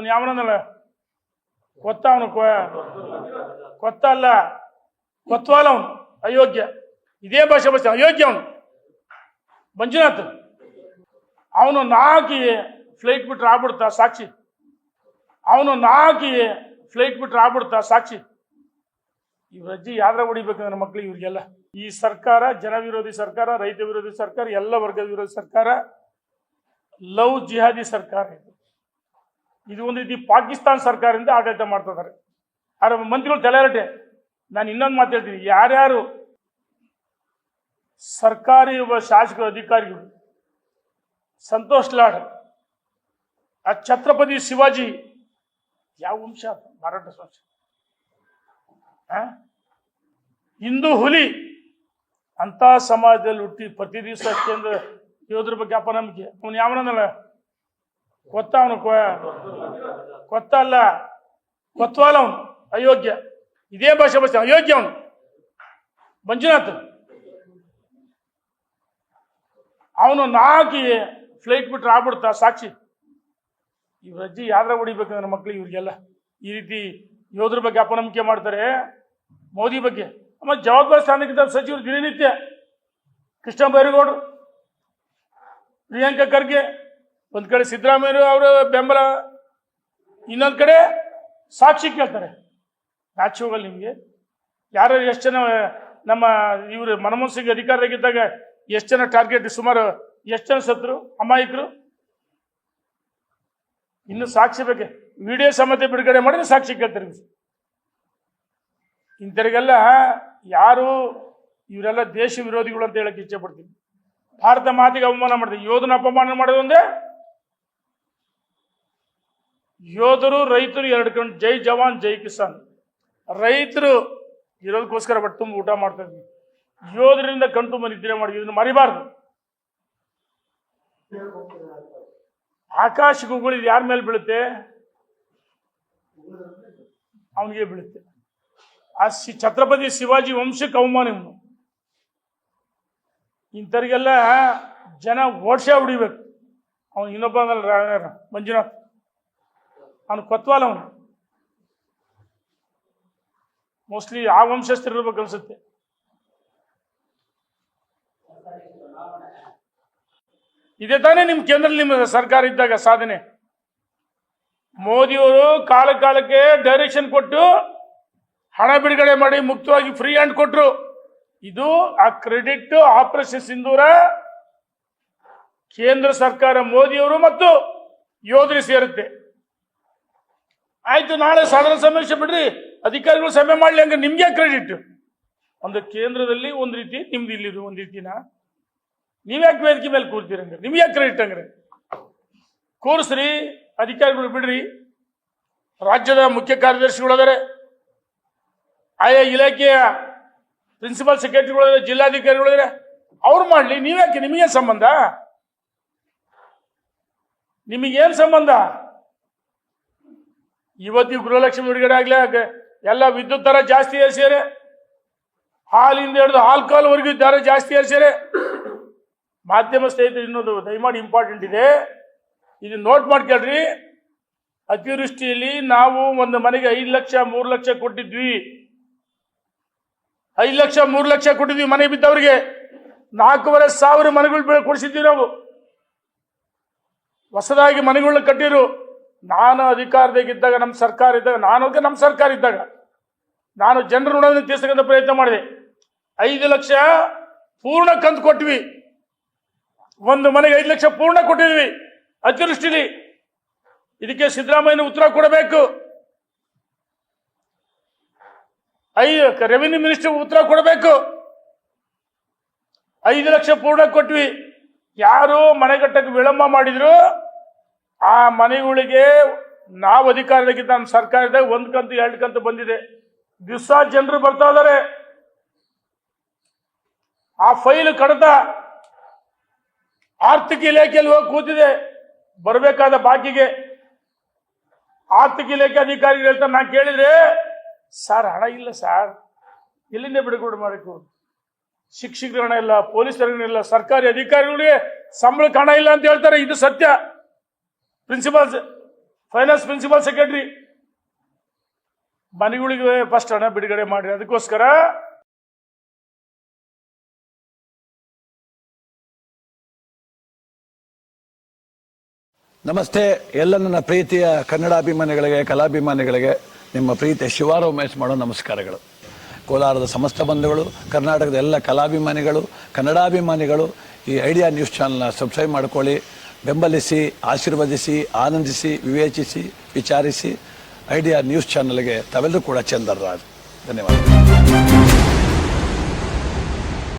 ಅವನು ಯಾವನಲ್ಲ ಕೊತ್ತ ಅವನು ಕೊತ್ತ ಅಲ್ಲ ಕೊತ್ವಾಲ ಅವನು ಅಯೋಗ್ಯ. ಇದೇ ಭಾಷೆ ಭಾಷೆ, ಅಯೋಗ್ಯ ಅವನು. ಮಂಜುನಾಥ್. ಅವನು ನಾಲ್ಕು ಫ್ಲೈಟ್ ಬಿಟ್ರೆ ಆಗ್ಬಿಡ್ತಾ, ಸಾಕ್ಷಿ. ಅವನು ನಾಲ್ಕು ಫ್ಲೈಟ್ ಬಿಟ್ರೆ ಆಗ್ಬಿಡ್ತಾ, ಸಾಕ್ಷಿ. ಇವ್ರ ಅಜ್ಜಿ ಯಾರ ಹೊಡಿಬೇಕಂದ್ರೆ ಇವರಿಗೆಲ್ಲ ಇವ್ರಿಗೆಲ್ಲ? ಈ ಸರ್ಕಾರ, ಜನ ವಿರೋಧಿ ಸರ್ಕಾರ, ರೈತ ವಿರೋಧಿ ಸರ್ಕಾರ, ಎಲ್ಲ ವರ್ಗದ ವಿರೋಧಿ ಸರ್ಕಾರ, ಲವ್ ಜಿಹಾದಿ ಸರ್ಕಾರ ಇದು. ಇದು ಒಂದು ರೀತಿ ಪಾಕಿಸ್ತಾನ ಸರ್ಕಾರದಿಂದ ಆಡಳಿತ ಮಾಡ್ತಾ ಇದ್ದಾರೆ. ಮಂತ್ರಿಗಳು ತಲೆರಟೆ ನಾನು ಇನ್ನೊಂದು ಮಾತು ಹೇಳ್ತೀನಿ. ಯಾರ್ಯಾರು ಸರ್ಕಾರಿ ಒಬ್ಬ ಶಾಸಕ ಅಧಿಕಾರಿಗಳು, ಸಂತೋಷ್ ಲಾಡ್, ಆ ಛತ್ರಪತಿ ಶಿವಾಜಿ, ಯಾವ ವಂಶ? ಮಾರಾಟ ಆ? ಹಿಂದೂ ಹುಲಿ ಅಂತ ಸಮಾಜದಲ್ಲಿ ಹುಟ್ಟಿ ಪ್ರತಿ ದಿವಸ ಕೇಂದ್ರ ಯೋಧರ ಬಗ್ಗೆ ಅಪನಂಬಿಕೆ. ಅವನು ಯಾವನಲ್ಲ ಕೊತ್ತ ಅವನು ಕೊತ್ತ ಅಲ್ಲ ಕೊತ್ವಾಲ ಅವನು ಅಯೋಗ್ಯ. ಇದೇ ಭಾಷೆ ಭಾಷೆ. ಅಯೋಗ್ಯ ಅವನು ಮಂಜುನಾಥ್ ಅವನು ನಾಲ್ಕು ಫ್ಲೈಟ್ ಬಿಟ್ರೆ ಆಗ್ಬಿಡ್ತಾ ಸಾಕ್ಷಿ. ಇವ್ರ ಅಜ್ಜಿ ಯಾವ್ದ್ರ ಹೊಡಿಬೇಕು ನನ್ನ ಮಕ್ಳಿಗೆ ಇವ್ರಿಗೆಲ್ಲ. ಈ ರೀತಿ ಯೋಧರ ಬಗ್ಗೆ ಅಪನಂಬಿಕೆ ಮಾಡ್ತಾರೆ. ಮೋದಿ ಬಗ್ಗೆ. ಆಮೇಲೆ ಜವಾಬ್ದಾರಿ ಸ್ಥಾನಕ್ಕಿಂತ ಸಚಿವರು ದಿನನಿತ್ಯ ಕೃಷ್ಣ ಬೈರೇಗೌಡರು ಪ್ರಿಯಾಂಕಾ ಖರ್ಗೆ ಒಂದ್ ಕಡೆ ಸಿದ್ದರಾಮಯ್ಯ ಅವರ ಬೆಂಬಲ, ಇನ್ನೊಂದ್ ಕಡೆ ಸಾಕ್ಷಿ ಕೇಳ್ತಾರೆ. ನಾಚಿ ಹೋಗಲ್ಲ ನಿಮ್ಗೆ. ಯಾರು ಎಷ್ಟು ಜನ, ನಮ್ಮ ಇವರು ಮನಮೋಹನ್ ಸಿಂಗ್ ಅಧಿಕಾರದಾಗಿದ್ದಾಗ ಎಷ್ಟು ಜನ ಟಾರ್ಗೆಟ್ ಸುಮಾರು ಎಷ್ಟು ಜನ ಸತ್ರು ಅಮಾಯಕರು? ಇನ್ನು ಸಾಕ್ಷಿ ಬಗ್ಗೆ ವಿಡಿಯೋ ಸಮೇತ ಬಿಡುಗಡೆ ಮಾಡಿದ್ರೆ ಸಾಕ್ಷಿ ಕೇಳ್ತಾರೆ ಇಂಥರಿಗೆಲ್ಲ ಯಾರು, ಇವರೆಲ್ಲ ದೇಶ ವಿರೋಧಿಗಳು ಅಂತ ಹೇಳಕ್ಕೆ ಇಚ್ಛೆ ಪಡ್ತೀನಿ. ಭಾರತ ಮಾತಿಗೆ ಅವಮಾನ ಮಾಡಿದೆ, ಯೋಧನ ಅಪಮಾನ ಮಾಡೋದು ಒಂದೇ ಯೋಧರು, ರೈತರು ಎರಡು ಜೈ ಜವಾನ್, ಜೈ ಕಿಸಾನ್. ರೈತರು ಇರೋದಕ್ಕೋಸ್ಕರ ಬಟ್ ತುಂಬ ಊಟ ಮಾಡ್ತಾ ಇದ್ವಿ. ಯೋಧರಿಂದ ಕಣ್ತುಂಬ ನಿದ್ರೆ ಮಾಡಿ, ಇದನ್ನು ಮರಿಬಾರ್ದು. ಆಕಾಶ ಗುಗುಳಿ ಯಾರ ಮೇಲೆ ಬೀಳುತ್ತೆ? ಅವನಿಗೆ ಬೀಳುತ್ತೆ. ಆ ಶಿ ಛತ್ರಪತಿ ಶಿವಾಜಿ ವಂಶಕ್ಕೆ ಅವಮಾನ ಇವನು. ಇಂಥವ್ರಿಗೆಲ್ಲ ಜನ ಓಡ್ಸೇ ಹೊಡಿಬೇಕು. ಅವನು ಇನ್ನೊಬ್ಬ ಮಂಜುನಾಥ್. ಅವನು ಕೊತ್ವಾಲ ಅವನು. ಮೋಸ್ಟ್ಲಿ ಆ ವಂಶಸ್ಥರು ಇರ್ಬೇಕು ಅನ್ಸುತ್ತೆ. ಇದೇ ತಾನೇ ನಿಮ್ಮ ಕೇಂದ್ರ ನಿಮ್ಮ ಸರ್ಕಾರ ಇದ್ದಾಗ ಸಾಧನೆ. ಮೋದಿಯವರು ಕಾಲ ಕಾಲಕ್ಕೆ ಡೈರೆಕ್ಷನ್ ಕೊಟ್ಟು ಹಣ ಬಿಡುಗಡೆ ಮಾಡಿ ಮುಕ್ತವಾಗಿ ಫ್ರೀ ಹ್ಯಾಂಡ್ ಕೊಟ್ಟರು ಇದು ಆ ಕ್ರೆಡಿಟ್ ಆಪರೇಷನ್ ಸಿಂಧೂರ ಕೇಂದ್ರ ಸರ್ಕಾರ ಮೋದಿಯವರು ಮತ್ತು ಯೋಧರು ಸೇರುತ್ತೆ. ಆಯ್ತು, ನಾಳೆ ಸಾಧಾರಣ ಸಮೀಕ್ಷೆ ಬಿಡ್ರಿ. ಅಧಿಕಾರಿಗಳು ಸಭೆ ಮಾಡ್ಲಿ, ಹಂಗ ನಿಮ್ಗೆ ಕ್ರೆಡಿಟ್ ಒಂದು ಕೇಂದ್ರದಲ್ಲಿ ಒಂದ್ ರೀತಿ, ನಿಮ್ದು ಇಲ್ಲಿ ಒಂದ್ ರೀತಿನ. ನೀವ್ಯಾಕೆ ವೇದಿಕೆ ಮೇಲೆ ಕೂರ್ತೀರ ಹಂಗಾರೆ? ನಿಮ್ಗೆ ಕ್ರೆಡಿಟ್ ಹಂಗ್ರೆ? ಕೂರಿಸ್ರಿ, ಅಧಿಕಾರಿಗಳು ಬಿಡ್ರಿ. ರಾಜ್ಯದ ಮುಖ್ಯ ಕಾರ್ಯದರ್ಶಿಗಳು ಅದಾರೆ ಆಯಾ ಇಲಾಖೆಯ ಪ್ರಿನ್ಸಿಪಲ್ ಜಿಲ್ಲಾಧಿಕಾರಿಗಳು ಅದಾರೆ ಅವ್ರು ಮಾಡಲಿ ನೀವ್ಯಾಕೆ ನಿಮಗೇನು ಸಂಬಂಧ? ನಿಮಗೇನು ಸಂಬಂಧ? ಇವತ್ತಿಗೆ ಗೃಹಲಕ್ಷ್ಮಿ ಬಿಡುಗಡೆ ಆಗ್ಲೇ ಆಗ- ಎಲ್ಲ ವಿದ್ಯುತ್ ದರ ಜಾಸ್ತಿ ಏರ್ಸ್ಯಾರೆ ಹಾಲಿಂದ ಹಿಡಿದು ಆಲ್ಕೋಹಾಲ್ವರೆಗೂ ದರ ಜಾಸ್ತಿ ಏರ್ಸ್ಯಾರೆ ಮಾಧ್ಯಮ ಸ್ನೇಹಿತರು ಇನ್ನೊಂದು ದಯಮಾಡಿ ಇಂಪಾರ್ಟೆಂಟ್ ಇದೆ. ಇದು ನೋಟ್ ಮಾಡ್ಕೊಳ್ರಿ. ಅತಿವೃಷ್ಟಿಯಲ್ಲಿ ನಾವು ಒಂದು ಮನೆಗೆ ಐದು ಲಕ್ಷ, ಮೂರು ಲಕ್ಷ ಕೊಟ್ಟಿದ್ವಿ. ಐದು ಲಕ್ಷ, ಮೂರು ಲಕ್ಷ ಕೊಟ್ಟಿದ್ವಿ ಮನೆ ಬಿದ್ದವ್ರಿಗೆ. ನಾಲ್ಕೂವರೆ ಸಾವಿರ ಮನೆಗಳು ಕೊಡಿಸಿದ್ವಿ ನಾವು. ಹೊಸದಾಗಿ ಮನೆಗಳನ್ನ ಕಟ್ಟಿರು ನಾನು ಅಧಿಕಾರದಾಗಿದ್ದಾಗ ನಮ್ಮ ಸರ್ಕಾರ ಇದ್ದಾಗ, ನಾನು ನಮ್ಮ ಸರ್ಕಾರ ಇದ್ದಾಗ, ನಾನು ಜನರ ಋಣವನ್ನು ತೀರ್ಸಕ್ಕಂತ ಪ್ರಯತ್ನ ಮಾಡಿದೆ. ಐದು ಲಕ್ಷ ಪೂರ್ಣ ಕಂತು ಕೊಟ್ವಿ ಒಂದು ಮನೆಗೆ ಐದು ಲಕ್ಷ ಪೂರ್ಣ ಕೊಟ್ಟಿದ್ವಿ. ಅತಿವೃಷ್ಟಿಲಿ ಇದಕ್ಕೆ ಸಿದ್ದರಾಮಯ್ಯನ ಉತ್ತರ ಕೊಡಬೇಕು. ಐದು ರೆವಿನ್ಯೂ ಮಿನಿಸ್ಟರ್ ಉತ್ತರ ಕೊಡಬೇಕು. ಐದು ಲಕ್ಷ ಪೂರ್ಣ ಕೊಟ್ವಿ. ಯಾರು ಮನೆ ಕಟ್ಟಕ್ಕೆ ವಿಳಂಬ ಮಾಡಿದ್ರು? ಆ ಮನೆಗಳಿಗೆ ನಾವು ಅಧಿಕಾರದಾಗಿದ್ದ ನಮ್ಮ ಸರ್ಕಾರದಾಗ ಒಂದ್ ಕಂತು, ಎರಡು ಕಂತು ಬಂದಿದೆ. ದಿವಸ ಜನರು ಬರ್ತಾ ಇದಾರೆ. ಆ ಫೈಲ್ ಕಡತ ಆರ್ಥಿಕ ಇಲಾಖೆಯಲ್ಲಿ ಹೋಗಿ ಕೂತಿದೆ. ಬರಬೇಕಾದ ಬಾಕಿಗೆ. ಆರ್ಥಿಕ ಇಲಾಖೆ ಅಧಿಕಾರಿಗಳು ಹೇಳ್ತಾರೆ, ನಾನು ಕೇಳಿದ್ರೆ, ಸರ್, ಹಣ ಇಲ್ಲ ಸರ್. ಎಲ್ಲಿಂದ ಬಿಡುಗಡೆ ಮಾಡಬೇಕು ಶಿಕ್ಷಕರ ಹಣ ಇಲ್ಲ, ಪೊಲೀಸರ ಹಣ ಇಲ್ಲ, ಸರ್ಕಾರಿ ಅಧಿಕಾರಿಗಳಿಗೆ ಸಂಬಳಕ್ಕೆ ಹಣ ಇಲ್ಲ ಅಂತ ಹೇಳ್ತಾರೆ. ಇದು ಸತ್ಯ. ಪ್ರಿನ್ಸಿಪಾಲ್ ಫೈನಾನ್ಸ್ ಪ್ರಿನ್ಸಿಪಲ್ ಸೆಕ್ರೆಟರಿ ಮನೆಗಳಿಗೆ ಫಸ್ಟ್ ಹಣ ಬಿಡುಗಡೆ ಮಾಡಿ, ಅದಕ್ಕೋಸ್ಕರ ನಮಸ್ತೆ, ಎಲ್ಲ ನನ್ನ ಪ್ರೀತಿಯ ಕನ್ನಡಾಭಿಮಾನಿಗಳಿಗೆ, ಕಲಾಭಿಮಾನಿಗಳಿಗೆ, ನಿಮ್ಮ ಪ್ರೀತಿಯ ಶಿವಾರ ಉಮೇಶ್ ಮಾಡೋ ನಮಸ್ಕಾರಗಳು. ಕೋಲಾರದ ಸಮಸ್ತ ಬಂಧುಗಳು, ಕರ್ನಾಟಕದ ಎಲ್ಲ ಕಲಾಭಿಮಾನಿಗಳು, ಕನ್ನಡಾಭಿಮಾನಿಗಳು, ಈ ಐಡಿಯಾ ನ್ಯೂಸ್ ಚಾನಲ್ನ ಸಬ್ಸ್ಕ್ರೈಬ್ ಮಾಡ್ಕೊಳ್ಳಿ. ಬೆಂಬಲಿಸಿ ಆಶೀರ್ವದಿಸಿ ಆನಂದಿಸಿ ವಿವೇಚಿಸಿ ವಿಚಾರಿಸಿ ಐಡಿಯಾ ನ್ಯೂಸ್ ಚಾನಲ್ಗೆ ತಾವೆಲ್ಲರೂ ಕೂಡ ಚಂದರ್ರಾಜ್ ಧನ್ಯವಾದ